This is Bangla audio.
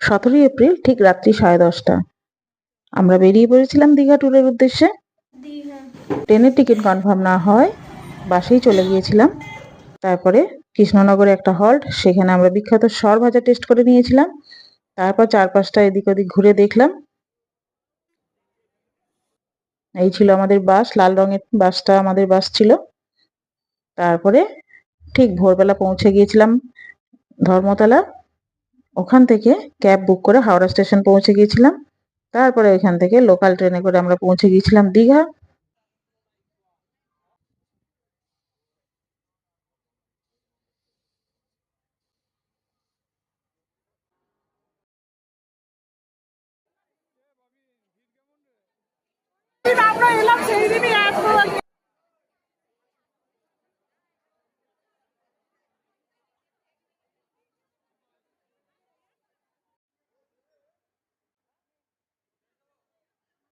সতেরোই এপ্রিল ঠিক রাত্রি সাড়ে দশটা। আমরা বেরিয়ে পড়েছিলাম দীঘা ট্যুরের উদ্দেশ্যে। ট্রেনের টিকিট কনফার্ম না হয় বাসেই চলে গিয়েছিলাম। তারপরে কৃষ্ণনগরে একটা হল্ট সেখানে আমরা বিখ্যাত সর ভাজা টেস্ট করে নিয়েছিলাম। তারপর চারপাশটা এদিক ওদিক ঘুরে দেখলাম। এই ছিল আমাদের বাস লাল রঙের বাসটা আমাদের বাস ছিল। তারপরে ঠিক ভোরবেলা পৌঁছে গিয়েছিলাম ধর্মতলা। ওখান থেকে ক্যাব বুক করে হাওড়া স্টেশন পৌঁছে গিয়েছিলাম। তারপরে ওইখান থেকে লোকাল ট্রেনে করে আমরা পৌঁছে গিয়েছিলাম দীঘা। আমরা এলাম সেই দিনই